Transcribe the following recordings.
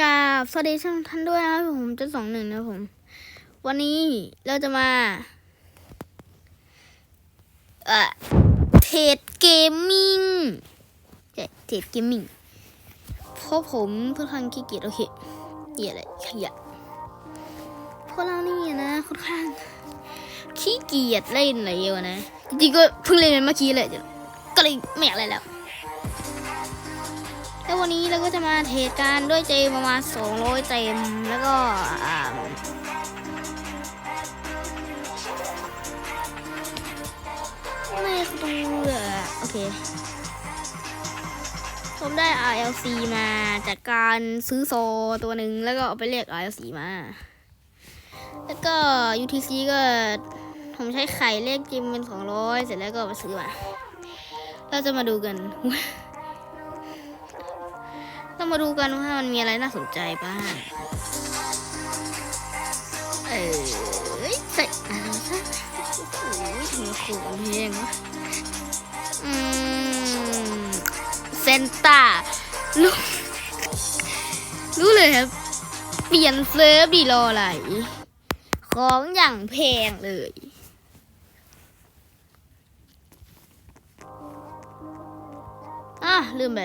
กราบสวัสดีทุกท่านด้วยนะครับผมจะสองหนึ่งนะผม วันนี้เราจะมา เอ่อเทรดเกมมิ่งเทรดเกมมิ่งเพราะผมค่อนข้างขี้เกียจโอเคเกียจอะไรขยะเพราะเรานี่นะค่อนข้างขี้เกียจเล่นอะไรเยอะนะจริงๆก็เพิ่งเล่นมันเมื่อกี้เลยก็เลยไม่อยากเล่นแล้ว แล้ววันนี้เราก็จะมาเทรดกันด้วยใจประมาณ200เต็มแล้วก็ไม่รู้อโอเคผมได้ RLC มาจากการซื้อโซตัวหนึ่งแล้วก็เอาไปเรียก RLC มา แล้วก็ UTC ก็ผมใช้ไข่เลขจิมเป็น200 เสร็จแล้วก็เอาไปซื้อมา เราจะมาดูกัน เรามาดูกันว่ามันมีอะไรน่าสนใจบ้าง เออใส่อะไรซะโอ้ยถึงโขนเพลงวะอืมเซนต้ารู้รู้เลยครับ เปลี่ยนเซิร์ฟดีรออะไร ของอย่างแพงเลยอะลืมไป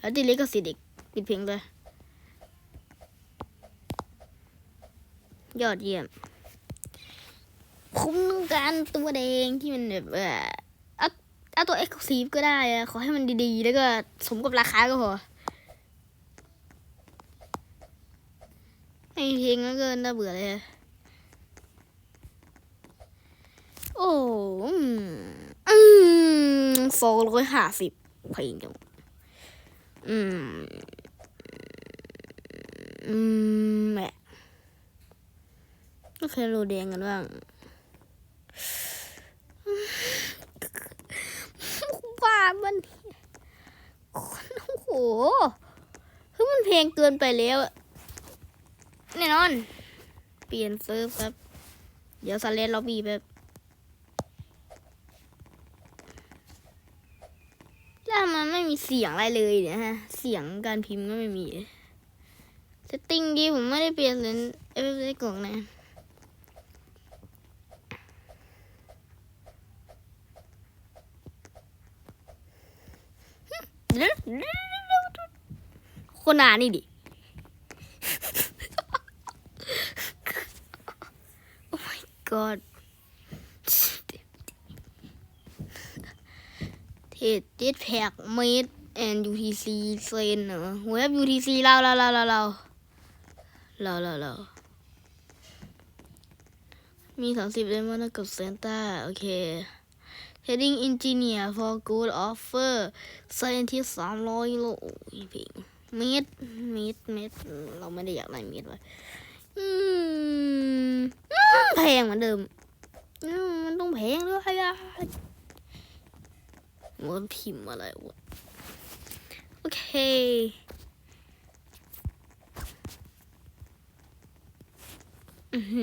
แล้วติลิขสิทธิ์อีกปิดเพลงเลย ยอดเยี่ยมผมต้องการตัวแดงที่มันแบบเออเอาเอาตัวเอ็กซ์คลูซีฟก็ได้อะขอให้มันดีๆ แล้วก็สมกับราคาก็พอไม่เพลงแล้วเกินน่าเบื่อเลย โอ้อืมอืมสองร้อยห้าสิบเพลงจัง อืม อืมแหละก็เคยรูแดงกันบ้างบ้ามันโอ้โหคือมันเพลงเกินไปแล้วแน่นอน เปลี่ยนเซิร์ฟครับ เดี๋ยวสเลนล็อบบี้แบบ แล้วมันไม่มีเสียงอะไรเลยเนี่ยฮะ เสียงการพิมพ์ก็ไม่มีสติ้งดีผมไม่ได้เปลี่ยนเลยเอฟเอฟกล่องนะคนหนานี่ดิ โอ้ my god ดเจ็ดแพกเมดแอนยูทีซีเซนเหรอเว็บยูทีซีเราเราเราเราเราเราเราเรามีสามสิบเลมอนกับเซนต้าโอเค Heading Engineer for Good Offer Scientist สามร้อยโลอ้ยเพลงเมดเมดเมดเราไม่ได้อยากได้เมดไว้อืมแพงเหมือนเดิมมมันต้องแพงด้วยอะ มันพิมพ์อะไรวะ โอเค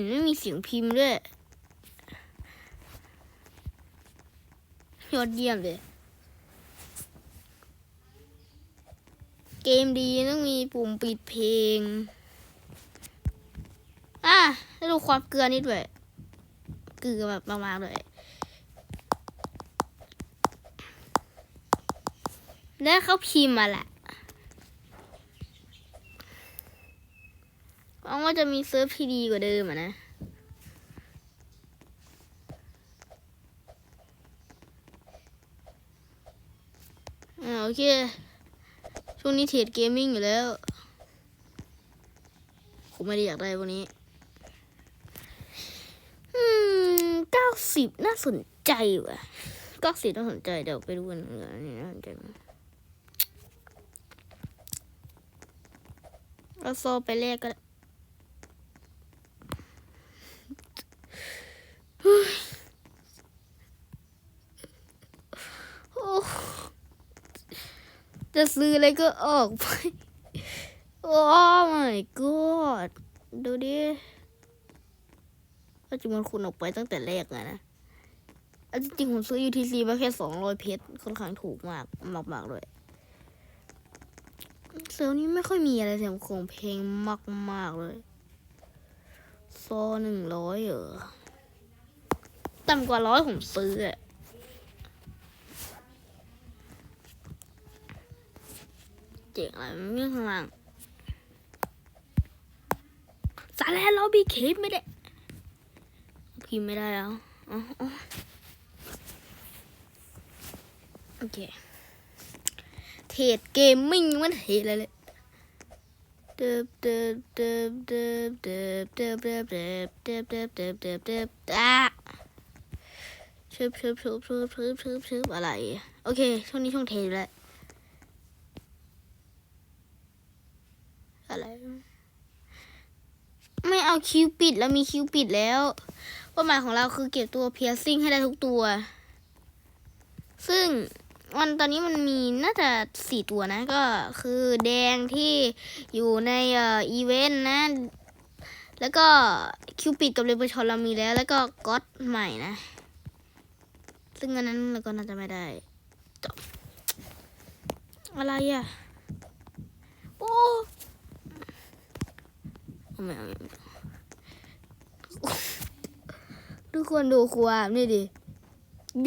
ไม่มีเสียงพิมพ์ด้วย ยอดเยี่ยมเลย เกมดีต้องมีปุ่มปิดเพลง อะได้วดูความเกลือนิดด้วย เกลือแบบมากๆเลย แล้วเขาพิมพ์มาแหละหวังว่าจะมีเซิร์ฟที่ดีกว่าเดิมอะนะอ่าโอเค ช่วงนี้เทรดเกมมิ่งอยู่แล้ว ผมไม่ได้อยากได้วันนี้ อืมเก้าสิบน่าสนใจว่ะเก้าสิบน่าสนใจ เดี๋ยวไปดูกันเหลือนี่น่าสนใจมั้ย เอาโซไปแลกก็ได้เฮ้ยโอ้จะซื้ออะไรก็ออกไป โอ้ my god ดูดิก็จริงมันคุณออกไปตั้งแต่แรกอะนะอันจริงๆผมซื้อ UTC มาแค่สองร้อยเพชรค่อนข้างถูกมากมากๆเลย เซลล์นี้ไม่ค่อยมีอะไรเสียงของเพลงมากๆเลย โซหนึ่งร้อยเหรอต่ำกว่าร้อยผมซื้ออะเจ๋งอะไรมันไม่ข้างล่างสาแลนเราบีเคปไม่ได้พิมไม่ได้แล้ว อ๋ออ๋อโอเค เทรดเกมมิ่งมันเทรดอะไรเลยเดิบเดิบเดิบเดิบเดิบเดิบเดิบเดิบเดิบเดิบเดิบเดิบเดิบอะชึบชึบชึบชึบชึบชึบชึบอะไร โอเค ช่วงนี้ช่วงเทรดแล้วอะไร ไม่เอาคิวปิดแล้วมีคิวปิดแล้วเป้าหมายของเราคือเก็บตัวเพียซิ่งให้ได้ทุกตัว ซึ่ง วันตอนนี้มันมีน่าจะสี่ตัวนะ ก็คือแดงที่อยู่ในเอ่ออีเวนต์นะ แล้วก็คิวปิดกับเรเบอร์ชอนเรามีแล้ว แล้วก็ก็อตใหม่นะ ซึ่งอันนั้นเราก็น่าจะไม่ได้จบอะไรอะ โอ้เอาไม่เอาไม่ทุกคนดูความนี่ดิ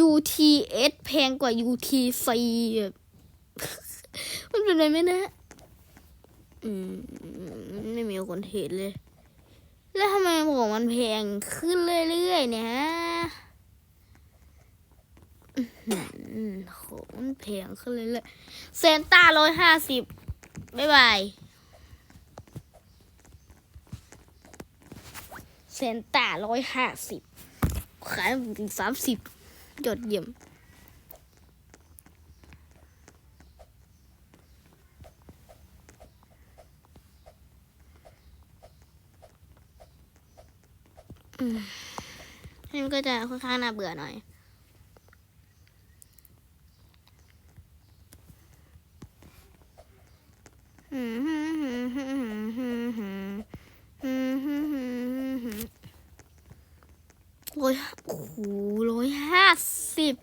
UTS แพงกว่า UTC แบบมันเป็นไรไหมนะ อืม ไม่มีคนเห็นเลย แล้วทำไมของมันแพงขึ้นเรื่อยๆเนี่ยฮะอื้อหือของมันแพงขึ้นเรื่อยๆเซนต้าร้อยห้าสิบบ๊ายบายเซนต้าร้อยห้าสิบขายถึงสามสิบ ยอดเยี่ยมอืมมันก็จะค่อนข้างน่าเบื่อหน่อย ร้อยโอ้โหร้อยห้าสิบ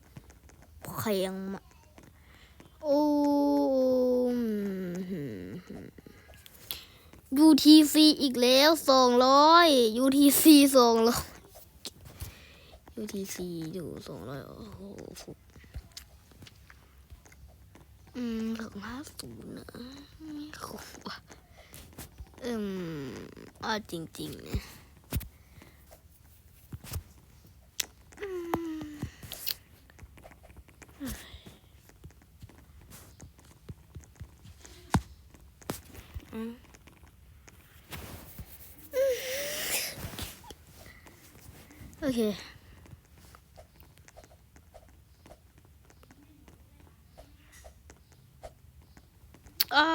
แพงมาโอ้ UTC อีกแล้วสองร้อย UTC สองร้อย UTC อยู่สองร้อยโอ้โหฟุกอืมถึงห้าศูนย์นะไม่คุ้มว่ะอืมอ่าจริงๆนี่ย โอเคอ่า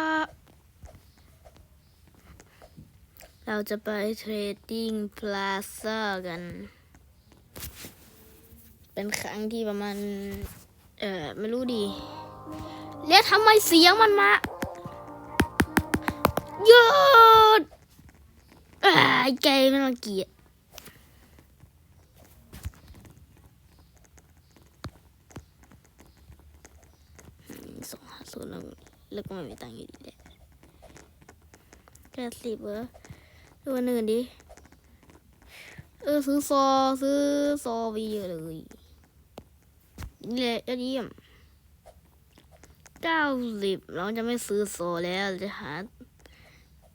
เราจะไปเทรดดิ้งพลาซ่ากัน เป็นครั้งที่ประมาณ เอ่อไม่รู้ดี แล้วทำไมเสียงมันมาหยุดอ่าไอ้ไก่มันมาเกลียด สองห้าศูนย์แล้วแล้ว ก็ไม่มีตังค์อยู่ดีแหละแปดสิบเหรอดูอันอื่นดิ เออซื้อซอซื้อซอไปเยอะเลยนี่แหละยอดเยี่ยมเก้าสิบเราจะไม่ซื้อโซอแล้วจะหา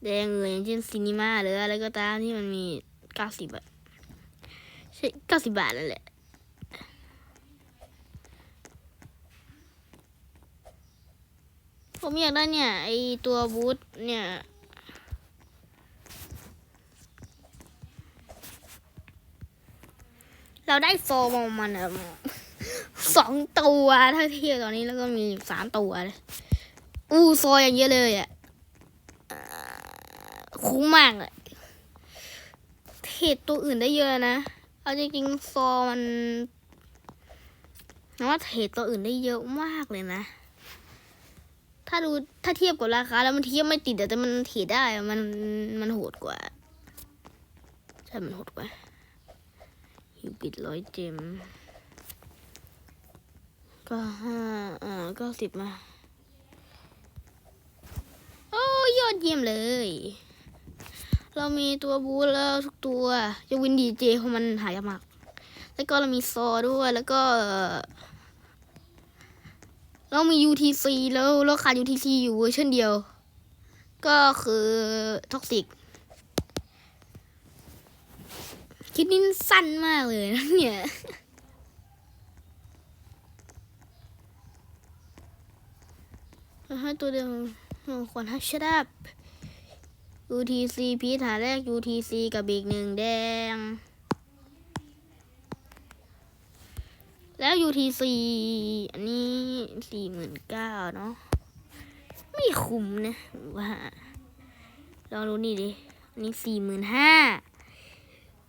แดงเลยอย่างเช่นซีนีมาหรืออะไรก็ตามที่มันมีเก้าสิบอะใช่เก้าสิบบาทนั่นแหละ ผมอยากได้เนี่ย ไอตัวบูทเนี่ย เราได้โซมามันอะสองตัวถ้าเทียบตอนนี้แล้วก็มีสามตัวเลยอู้โซอย่างเยอะเลยอะอ่าคุ้มมากเลยเทรดตัวอื่นได้เยอะนะ เอาจริงๆโซมันนะว่าเทรดตัวอื่นได้เยอะมากเลยนะ ถ้าดูถ้าเทียบกับราคา แล้วมันเทียบไม่ติดแต่มันเทรดได้มันมันโหดกว่าใช่มันโหดกว่าฮิวปิดร้อยเจม ก็ห้าอ่าก็สิบมา โอ้ยอดเยี่ยมเลย เรามีตัวบูแล้วทุกตัวยกวินดีเจของมันหายากมาก แล้วก็เรามีซอด้วยแล้วก็ เรามี UTC แล้วเราขาด UTC อยู่เวอร์ชันเดียว ก็คือท็อกซิกคลิปนี้สั้นมากเลยนะเนี่ย ให้ตัวเดียวควรให้ชด up UTC พีฐานแรก UTC กับอีกหนึ่งแดง แล้ว UTC อันนี้สี่หมื่นเก้าเนาะไม่คุ้มนะว่าลองดูนี่ดิอันนี้สี่หมื่นห้า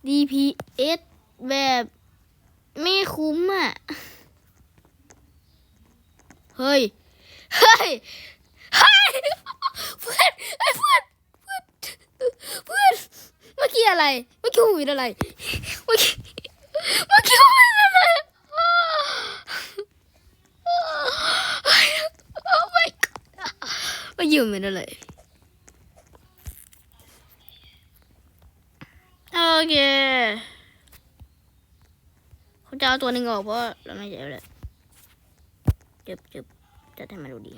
DPS แบบไม่คุ้มอะ เฮ้ย เฮ้ย เฮ้ย เพื่อนเฮ้เพื่อนเพื่อนเพื่อนเมื่อกี้อะไร เมื่อกี้ผมเห็นอะไร เมื่อกี้ เมื่อกี้ผมเห็นอะไรโอ้ my god เมื่อกี้เห็นอะไรโอเคเขาจะเอาตัวหนึ่งออกเพราะเราไม่ใช่เลยจึบจึบจะทำมาดูดี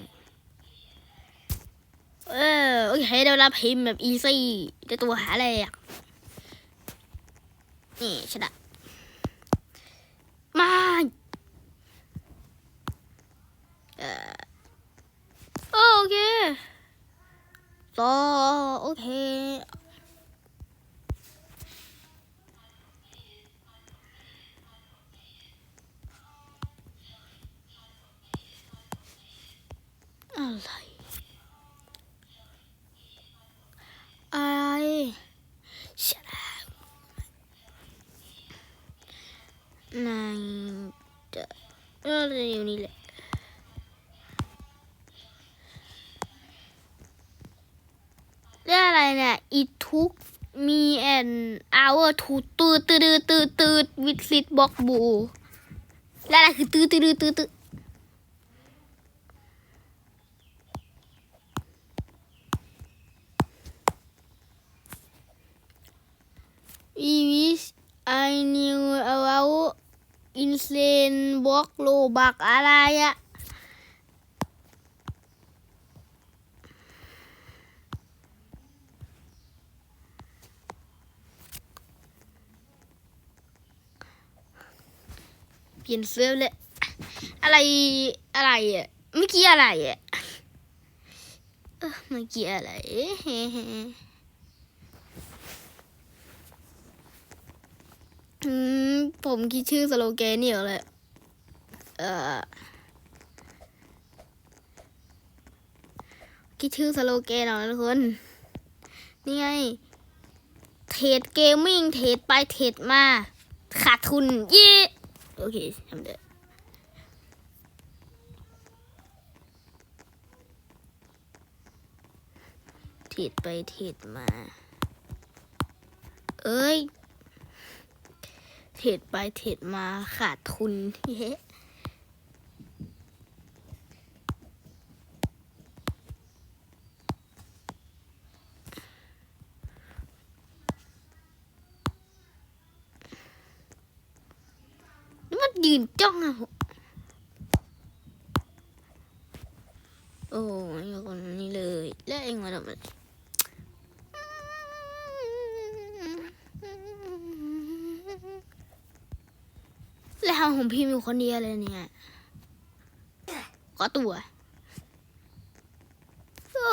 เออโอเคเดี๋ยวเราพิมแบบอีซี่จะตัวหาอะไรอะนี่ชนะมาเออโอเค ต่อโอเคอะไรอะไรชนะนายจะเออจะอยู่นี่แหละเรื่องอะไรเนี่ยอีทุกมีแอนอเวอร์ทูตืดตืดตืดตืดวิดซิต บ็อกบูแล้วอะไรคือตืดตืดตืดตืด We wish I knew about insane block โลบักอะไรอะ ยันเสื้อเลย อะไรอะไรอะเมื่อกี้อะไรอะเมื่อกี้อะไรเฮ้เฮ้อืมผมคิดชื่อสโลแกนนี่เหรอเลยเออคิดชื่อสโลแกนเอาทุกคน นี่ไง เทรดเกมมิ่ง เทรดไปเทรดมา ขาดทุน เย่ โอเคทำเด้อเทรดไปเทรดมาเอ้ยเทรดไปเทรดมาขาดทุนเฮ้นี่มันยืน จ้องอะโอ้ยคนนี้เลยแล้วเองมาทำอะไรแล้วของพิมพ์อยู่คนเดียวเลยเนี่ยขอตัวอ้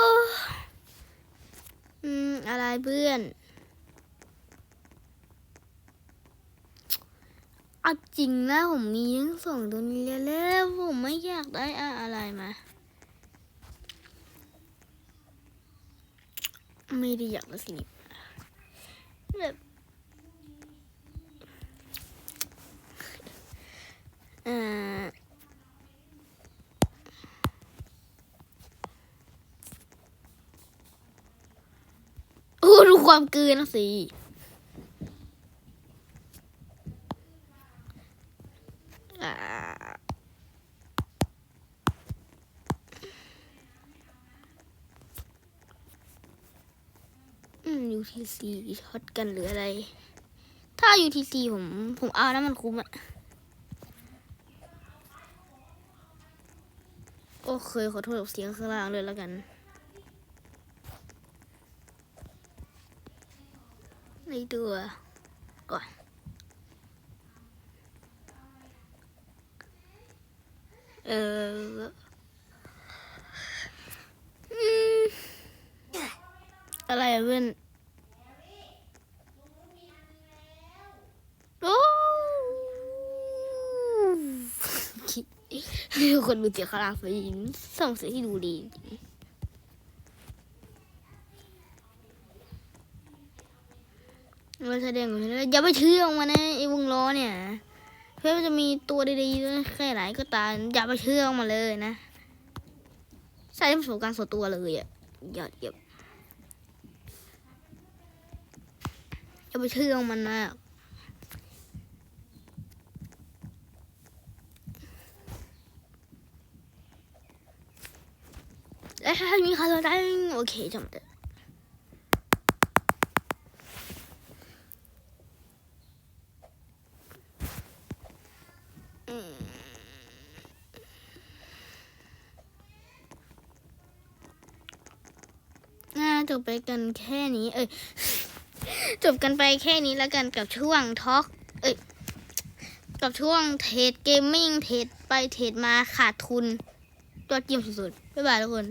อืมอะไรเพื่อน เอาจริงนะผมมีทั้งสองตัวนี้แล้วผมไม่อยากได้อะอะไรมา ไม่ได้อยากได้สนิแบบเอ่อโอ้ดูความเกลือนะสิ อ่า อืม UTC ช็อตกันหรืออะไร ถ้า UTC ผมผมเอานะมันคุ้มอะโอเค ขอโทษกับเสียงข้างล่างเลยแล้วกัน ในตัวก่อนเออออะไรอะเพื่อนโอ้ คนดูเสียงข้างล่างไปส่งเสียงที่ดูดีจริงมันแสดงของฉันแล้วอย่าไปเชื่อมันนะไอ้วงล้อเนี่ย เพื่อจะมีตัวดีๆแค่ไหนก็ตามอย่าไปเชื่อมันเลยนะใช้ประสบการณ์ส่วนตัวเลยอะอย่าอย่าอย่าไปเชื่อมันนะและถ้ามี ใครสนใจโอเคจำเถอะอืมน่าจบไปกันแค่นี้ เอ้ย จบกันไปแค่นี้แล้วกันกับช่วงท็อกเอ้ย กับช่วงเทรดเกมมิ่งเทรดไปเทรดมาขาดทุนยอดเยี่ยมสุดๆ บ๊ายบายทุกคน